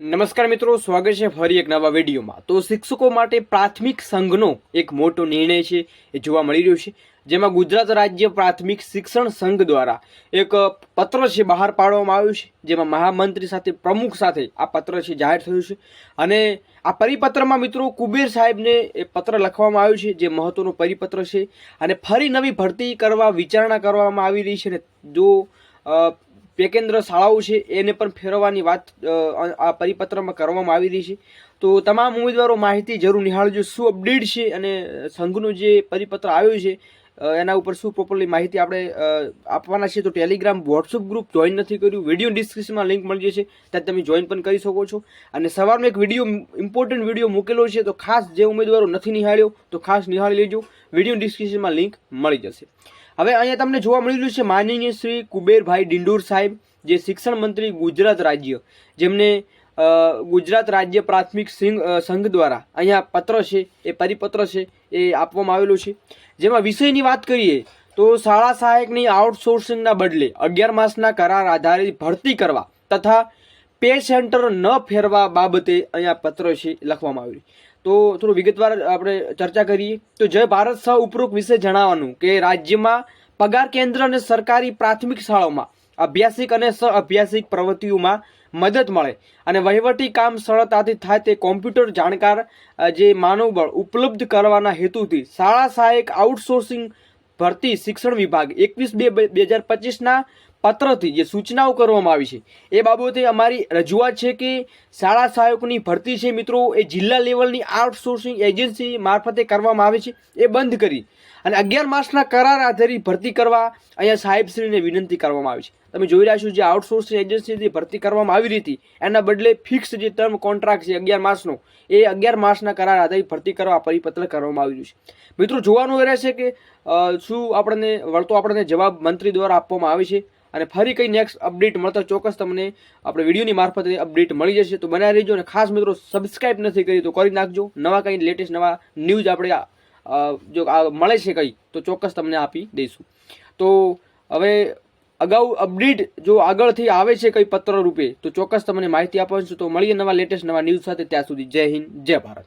નમસ્કાર મિત્રો, સ્વાગત છે ફરી એક નવા વિડીયોમાં. તો શિક્ષકો માટે પ્રાથમિક સંઘનો એક મોટો નિર્ણય છે, એ જોવા મળી રહ્યો છે, જેમાં ગુજરાત રાજ્ય પ્રાથમિક શિક્ષણ સંઘ દ્વારા એક પત્ર છે બહાર પાડવામાં આવ્યું છે, જેમાં મહામંત્રી સાથે પ્રમુખ સાથે આ પત્ર છે જાહેર થયું છે. અને આ પરિપત્રમાં મિત્રો, કુબેર સાહેબને એ પત્ર લખવામાં આવ્યું છે, જે મહત્વનો પરિપત્ર છે. અને ફરી નવી ભરતી કરવા વિચારણા કરવામાં આવી રહી છે ને જો પેકેન્દ્ર શાળાઓ છે, એને પણ ફેરવવાની વાત આ પરિપત્રમાં કરવામાં આવી રહી છે. તો તમામ ઉમેદવારો માહિતી જરૂર નિહાળજો. શું અપડેટ છે અને સંઘનો જે પરિપત્ર આવ્યો છે એના ઉપર શું પ્રોપરલી માહિતી આપણે આપવાના છે, તો ટેલિગ્રામ વોટ્સઅપ ગ્રુપ જોઈન નથી કર્યું. વીડિયો ડિસ્ક્રિપ્શનમાં લિંક મળી જશે, ત્યાં તમે જોઈન પણ કરી શકો છો. અને સવારમાં એક વીડિયો ઇમ્પોર્ટન્ટ વીડિયો મૂકેલો છે, તો ખાસ જે ઉમેદવારો નથી નિહાળ્યો, તો ખાસ નિહાળી લેજો. વીડિયો ડિસ્ક્રિપ્શનમાં લિંક મળી જશે. હવે અહીંયા તમને જોવા મળી રહ્યું છે માનનીય શ્રી કુબેરભાઈ ડિંડોર સાહેબ, જે શિક્ષણ મંત્રી ગુજરાત રાજ્ય, જેમને ગુજરાત રાજ્ય પ્રાથમિક સિંઘ સંઘ દ્વારા અહીંયા પત્ર છે, એ પરિપત્ર છે, એ આપવામાં આવેલો છે. જેમાં વિષયની વાત કરીએ, તો શાળા સહાયકની આઉટસોર્સિંગના બદલે અગિયાર માસના કરાર આધારિત ભરતી કરવા તથા પે સેન્ટર ન ફેરવા બાબતે અહીંયા પત્ર છે લખવામાં આવ્યું તો થોડું વિગતવાર આપણે ચર્ચા કરીએ. તો જય ભારત સહ ઉપરોક્ત વિશે જણાવવાનું કે રાજ્યમાં પગાર કેન્દ્ર અને સરકારી પ્રાથમિક શાળાઓમાં અભ્યાસિક અને સહ અભ્યાસિક પ્રવૃત્તિઓમાં મદદ મળે અને વહીવટી કામ સરળતાથી થાય તે કોમ્પ્યુટર જાણકાર જે માનવબળ ઉપલબ્ધ કરવાના હેતુથી શાળા સહાયક આઉટસોર્સિંગ ભરતી શિક્ષણ વિભાગ એકવીસ બે બે હજાર પચીસના પત્રથી જે સૂચનાઓ કરવામાં આવી છે, એ બાબતે અમારી રજૂઆત છે કે શાળા સહાયકોની ભરતી છે મિત્રો, એ જિલ્લા લેવલની આઉટસોર્સિંગ એજન્સી મારફતે કરવામાં આવે છે, એ બંધ કરી. અને અગિયાર માસના કરાર આધારિત ભરતી કરવા અહીંયા સાહેબશ્રીને વિનંતી કરવામાં આવી છે. તમે જોઈ રહ્યા છો જે આઉટસોર્સિંગ એજન્સીથી ભરતી કરવામાં આવી રહી એના બદલે ફિક્સ જે ટર્મ કોન્ટ્રાક્ટ છે અગિયાર માસનો એ અગિયાર માસના કરાર આધારિત ભરતી કરવા પરિપત્ર કરવામાં આવી રહ્યું છે. મિત્રો, જોવાનું એ રહેશે કે શું આપણને, વળતો આપણને જવાબ મંત્રી દ્વારા આપવામાં આવે છે? અને ફરી કંઈ નેક્સ્ટ અપડેટ મળતા ચોક્કસ તમને આપણે વિડીયોની મારફતે અપડેટ મળી જશે. તો બનાવી રહેજો અને ખાસ મિત્રો સબસ્ક્રાઈબ નથી કરી તો કરી નાખજો. નવા કંઈ લેટેસ્ટ નવા ન્યૂઝ આપણે જો મળે છે કંઈ, તો ચોક્કસ તમને આપી દઈશું. તો હવે અગાઉ અપડેટ જો આગળથી આવે છે કંઈ પત્ર રૂપે, તો ચોક્કસ તમને માહિતી આપવાનું છું. તો મળીએ નવા લેટેસ્ટ નવા ન્યૂઝ સાથે ત્યાં સુધી. જય હિન્દ, જય ભારત.